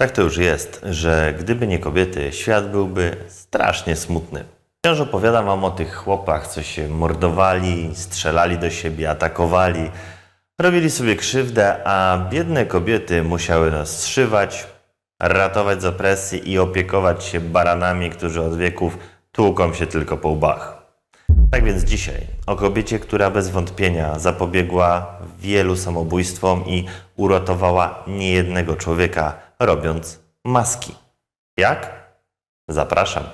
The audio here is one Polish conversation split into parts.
Tak to już jest, że gdyby nie kobiety, świat byłby strasznie smutny. Wciąż opowiadam wam o tych chłopach, co się mordowali, strzelali do siebie, atakowali, robili sobie krzywdę, a biedne kobiety musiały nas zszywać, ratować z opresji i opiekować się baranami, którzy od wieków tłuką się tylko po łbach. Tak więc dzisiaj o kobiecie, która bez wątpienia zapobiegła wielu samobójstwom i uratowała niejednego człowieka, robiąc maski. Jak? Zapraszam.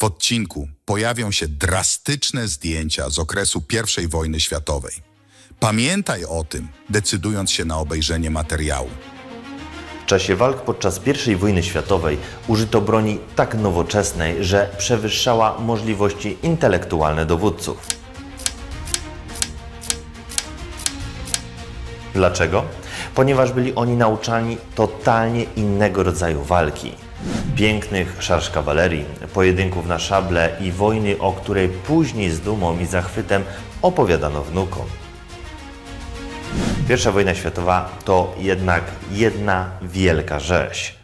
W odcinku pojawią się drastyczne zdjęcia z okresu I wojny światowej. Pamiętaj o tym, decydując się na obejrzenie materiału. W czasie walk podczas I wojny światowej użyto broni tak nowoczesnej, że przewyższała możliwości intelektualne dowódców. Dlaczego? Ponieważ byli oni nauczani totalnie innego rodzaju walki. Pięknych szarż kawalerii, pojedynków na szable i wojny, o której później z dumą i zachwytem opowiadano wnukom. Pierwsza wojna światowa to jednak jedna wielka rzeź.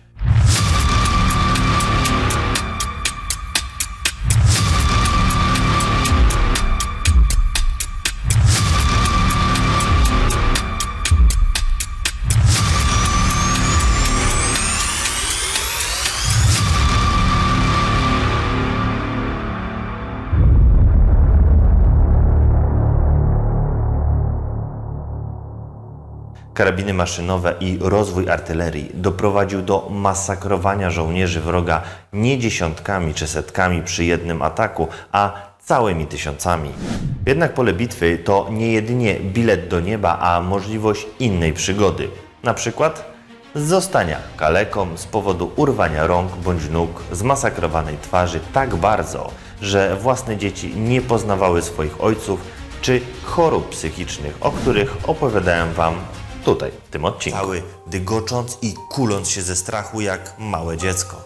Karabiny maszynowe i rozwój artylerii doprowadził do masakrowania żołnierzy wroga nie dziesiątkami czy setkami przy jednym ataku, a całymi tysiącami. Jednak pole bitwy to nie jedynie bilet do nieba, a możliwość innej przygody. Na przykład zostania kaleką z powodu urwania rąk bądź nóg, zmasakrowanej twarzy tak bardzo, że własne dzieci nie poznawały swoich ojców, czy chorób psychicznych, o których opowiadałem Wam tutaj, w tym odcinku. Cały dygocząc i kuląc się ze strachu jak małe dziecko.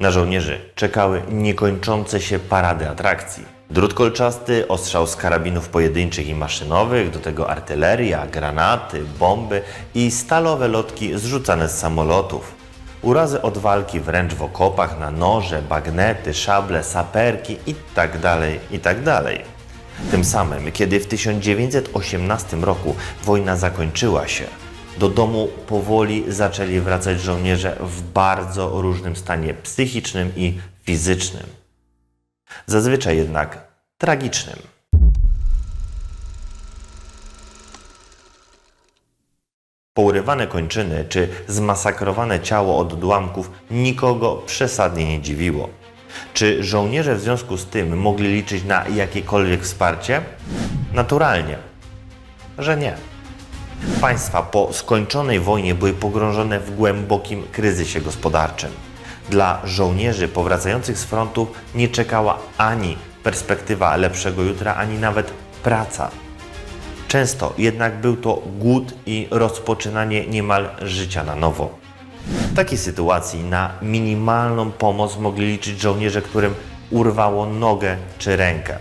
Na żołnierzy czekały niekończące się parady atrakcji. Drut kolczasty, ostrzał z karabinów pojedynczych i maszynowych, do tego artyleria, granaty, bomby i stalowe lotki zrzucane z samolotów. Urazy od walki wręcz w okopach na noże, bagnety, szable, saperki itd., itd. Tym samym, kiedy w 1918 roku wojna zakończyła się, do domu powoli zaczęli wracać żołnierze w bardzo różnym stanie psychicznym i fizycznym. Zazwyczaj jednak tragicznym. Pourywane kończyny czy zmasakrowane ciało od odłamków nikogo przesadnie nie dziwiło. Czy żołnierze w związku z tym mogli liczyć na jakiekolwiek wsparcie? Naturalnie, że nie. Państwa po skończonej wojnie były pogrążone w głębokim kryzysie gospodarczym. Dla żołnierzy powracających z frontu nie czekała ani perspektywa lepszego jutra, ani nawet praca. Często jednak był to głód i rozpoczynanie niemal życia na nowo. W takiej sytuacji na minimalną pomoc mogli liczyć żołnierze, którym urwało nogę czy rękę.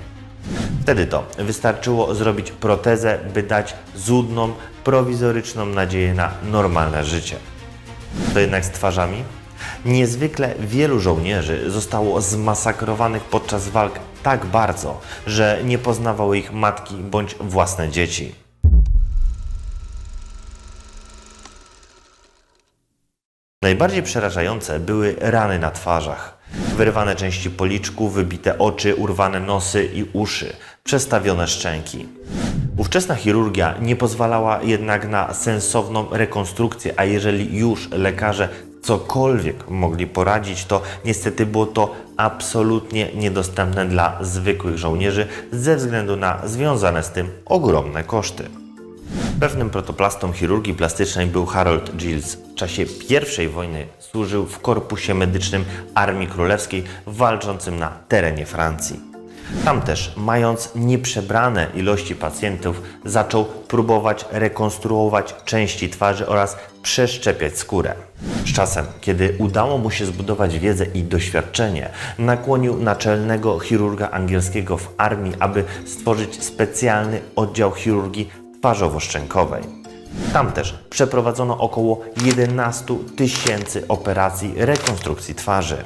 Wtedy to wystarczyło zrobić protezę, by dać złudną, prowizoryczną nadzieję na normalne życie. To jednak z twarzami? Niezwykle wielu żołnierzy zostało zmasakrowanych podczas walk tak bardzo, że nie poznawały ich matki bądź własne dzieci. Najbardziej przerażające były rany na twarzach. Wyrwane części policzków, wybite oczy, urwane nosy i uszy, przestawione szczęki. Ówczesna chirurgia nie pozwalała jednak na sensowną rekonstrukcję, a jeżeli już lekarze cokolwiek mogli poradzić, to niestety było to absolutnie niedostępne dla zwykłych żołnierzy ze względu na związane z tym ogromne koszty. Pewnym protoplastą chirurgii plastycznej był Harold Gilles. W czasie I wojny służył w korpusie medycznym Armii Królewskiej walczącym na terenie Francji. Tam też, mając nieprzebrane ilości pacjentów, zaczął próbować rekonstruować części twarzy oraz przeszczepiać skórę. Z czasem, kiedy udało mu się zbudować wiedzę i doświadczenie, nakłonił naczelnego chirurga angielskiego w armii, aby stworzyć specjalny oddział chirurgii twarzowo-szczękowej. Tam też przeprowadzono około 11 tysięcy operacji rekonstrukcji twarzy.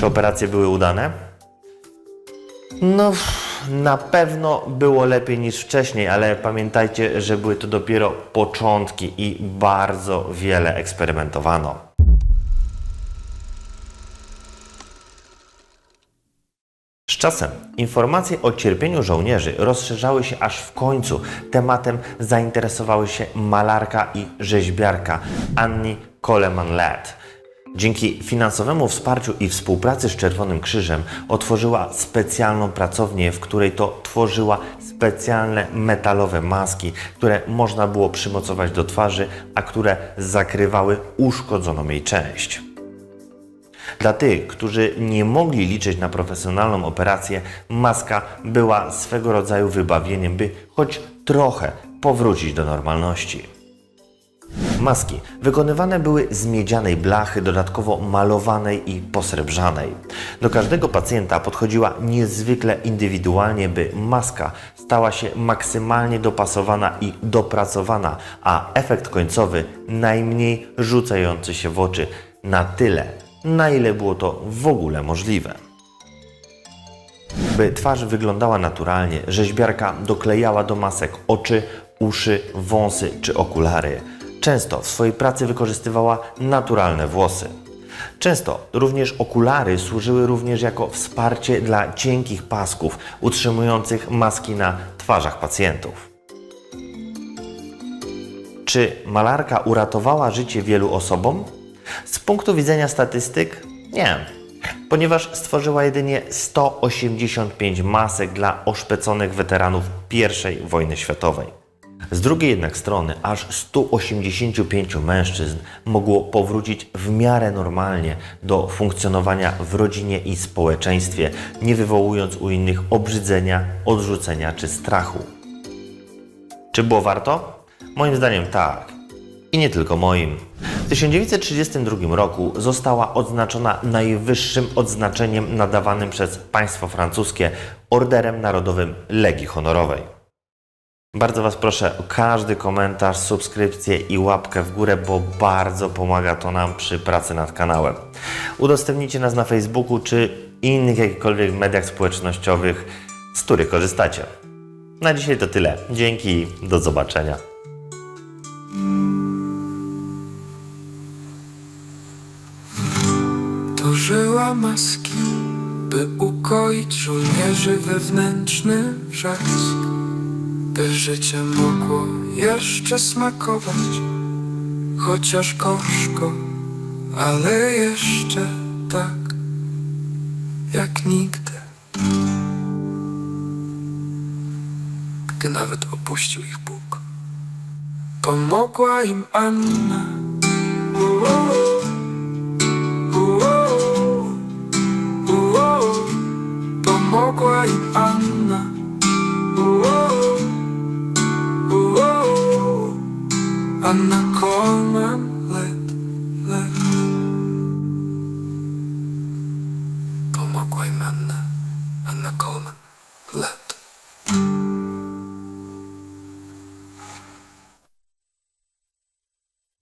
Czy operacje były udane? No, na pewno było lepiej niż wcześniej, ale pamiętajcie, że były to dopiero początki i bardzo wiele eksperymentowano. Z czasem informacje o cierpieniu żołnierzy rozszerzały się aż w końcu. Tematem zainteresowały się malarka i rzeźbiarka Annie Coleman-Ladd. Dzięki finansowemu wsparciu i współpracy z Czerwonym Krzyżem otworzyła specjalną pracownię, w której to tworzyła specjalne metalowe maski, które można było przymocować do twarzy, a które zakrywały uszkodzoną jej część. Dla tych, którzy nie mogli liczyć na profesjonalną operację, maska była swego rodzaju wybawieniem, by choć trochę powrócić do normalności. Maski wykonywane były z miedzianej blachy, dodatkowo malowanej i posrebrzanej. Do każdego pacjenta podchodziła niezwykle indywidualnie, by maska stała się maksymalnie dopasowana i dopracowana, a efekt końcowy najmniej rzucający się w oczy na tyle, na ile było to w ogóle możliwe. By twarz wyglądała naturalnie, rzeźbiarka doklejała do masek oczy, uszy, wąsy czy okulary. Często w swojej pracy wykorzystywała naturalne włosy. Często również okulary służyły również jako wsparcie dla cienkich pasków utrzymujących maski na twarzach pacjentów. Czy malarka uratowała życie wielu osobom? Z punktu widzenia statystyk nie, ponieważ stworzyła jedynie 185 masek dla oszpeconych weteranów I wojny światowej. Z drugiej jednak strony aż 185 mężczyzn mogło powrócić w miarę normalnie do funkcjonowania w rodzinie i społeczeństwie, nie wywołując u innych obrzydzenia, odrzucenia czy strachu. Czy było warto? Moim zdaniem tak. I nie tylko moim. W 1932 roku została odznaczona najwyższym odznaczeniem nadawanym przez państwo francuskie Orderem Narodowym Legii Honorowej. Bardzo Was proszę o każdy komentarz, subskrypcję i łapkę w górę, bo bardzo pomaga to nam przy pracy nad kanałem. Udostępnijcie nas na Facebooku czy innych jakichkolwiek mediach społecznościowych, z których korzystacie. Na dzisiaj to tyle. Dzięki do zobaczenia. By ukoić żołnierzy wewnętrzny wrzask, by życie mogło jeszcze smakować, chociaż gorzko, ale jeszcze tak, jak nigdy. Gdy nawet opuścił ich Bóg, pomogła im Anna. твоя Анна. Анна Колмен лед, лед. Помогой, Анна, Анна Колмен.